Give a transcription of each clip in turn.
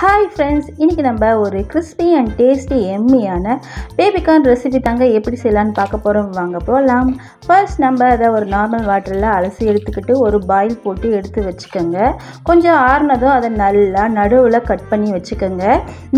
Hi friends இன்றைக்கி நம்ம ஒரு கிறிஸ்பி அண்ட் டேஸ்டி எம்மியான பேபிகார்ன் ரெசிபி தாங்க எப்படி செய்யலான்னு பார்க்க போகிறோம் வாங்க போகலாம் ஃபர்ஸ்ட் நம்ம அதை ஒரு நார்மல் வாட்டரில் அலசி எடுத்துக்கிட்டு ஒரு பாயில் போட்டு எடுத்து வச்சுக்கோங்க. கொஞ்சம் ஆறுனதும் அதை நல்லா நடுவில் கட் பண்ணி வச்சுக்கோங்க.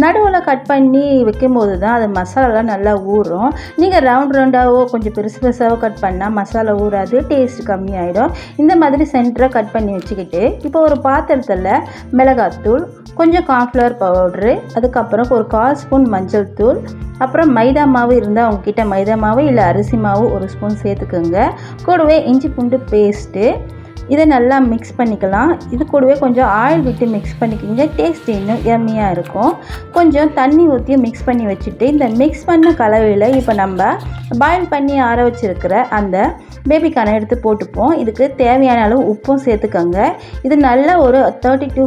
நடுவில் கட் பண்ணி வைக்கும்போது தான் அது மசாலாலாம் நல்லா ஊறும். நீங்கள் ரவுண்ட் ரவுண்டாகவோ கொஞ்சம் பெருசு பெருசாகவோ கட் பண்ணால் மசாலா ஊறாது டேஸ்ட் கம்மியாயிடும். இந்த மாதிரி சென்டராக கட் பண்ணி வச்சுக்கிட்டு இப்போ ஒரு பாத்திரத்தில் மிளகாத்தூள் கொஞ்சம் கார்ன்ஃப்ளவர் பவுட்ரு அதுக்கப்புறம் ஒரு கால் ஸ்பூன் மஞ்சள் தூள் அப்புறம் மைதா மாவு இருந்தால் உங்ககிட்ட மைதா மாவு இல்லை அரிசி மாவு ஒரு ஸ்பூன் சேர்த்துக்கோங்க. கூடவே இஞ்சி பூண்டு பேஸ்ட்டு இதை நல்லா மிக்ஸ் பண்ணிக்கலாம். இது கூடவே கொஞ்சம் ஆயில் விட்டு மிக்ஸ் பண்ணிக்கிங்க. டேஸ்ட் இன்னும் எம்மியாக இருக்கும். கொஞ்சம் தண்ணி ஊற்றி மிக்ஸ் பண்ணி வச்சுட்டு இந்த மிக்ஸ் பண்ண கலவையில் இப்போ நம்ம பாயில் பண்ணி ஆற வச்சுருக்கிற அந்த பேபிக்கான எடுத்து போட்டுப்போம். இதுக்கு தேவையான அளவு உப்பும் சேர்த்துக்கோங்க. இது நல்லா ஒரு thirty to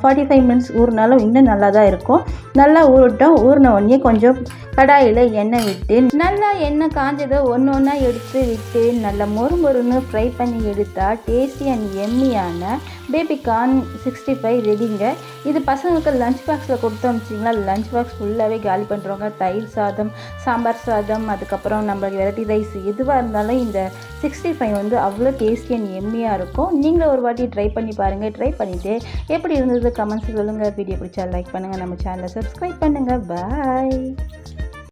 forty five minutes ஊறினாலும் இன்னும் நல்லா தான் இருக்கும். நல்லா ஊறட்டும். ஊறின உடனே கொஞ்சம் கடாயில் எண்ணெய் விட்டு நல்லா எண்ணெய் காஞ்சதை ஒன்று ஒன்றா எடுத்து விட்டு நல்லா மொறு மொறுன்னு ஃப்ரை பண்ணி எடுத்தால் டேஸ்ட் அண்ட் எம்மியான பேபி கார்ன் சிக்ஸ்டி ஃபைவ் ரெடிங்க இது பசங்களுக்கு லஞ்ச் பாக்ஸில் கொடுத்து அனுப்பிச்சிங்கன்னா லஞ்ச் பாக்ஸ் ஃபுல்லாகவே காலி பண்ணுறவங்க தயிர் சாதம் சாம்பார் சாதம் அதுக்கப்புறம் நம்மளுக்கு வெரைட்டி ரைஸ் எதுவாக இருந்தாலும் இந்த சிக்ஸ்டி ஃபைவ் வந்து அவ்வளோ டேஸ்டி அண்ட் எம்மியாக இருக்கும். நீங்களும் ஒரு வாட்டி ட்ரை பண்ணி பாருங்கள் ட்ரை பண்ணிவிட்டு எப்படி இருந்தது? கமெண்ட்ஸ் சொல்லுங்கள் வீடியோ பிடிச்சா லைக் பண்ணுங்கள் நம்ம சேனலை சப்ஸ்கிரைப் பண்ணுங்கள் பாய்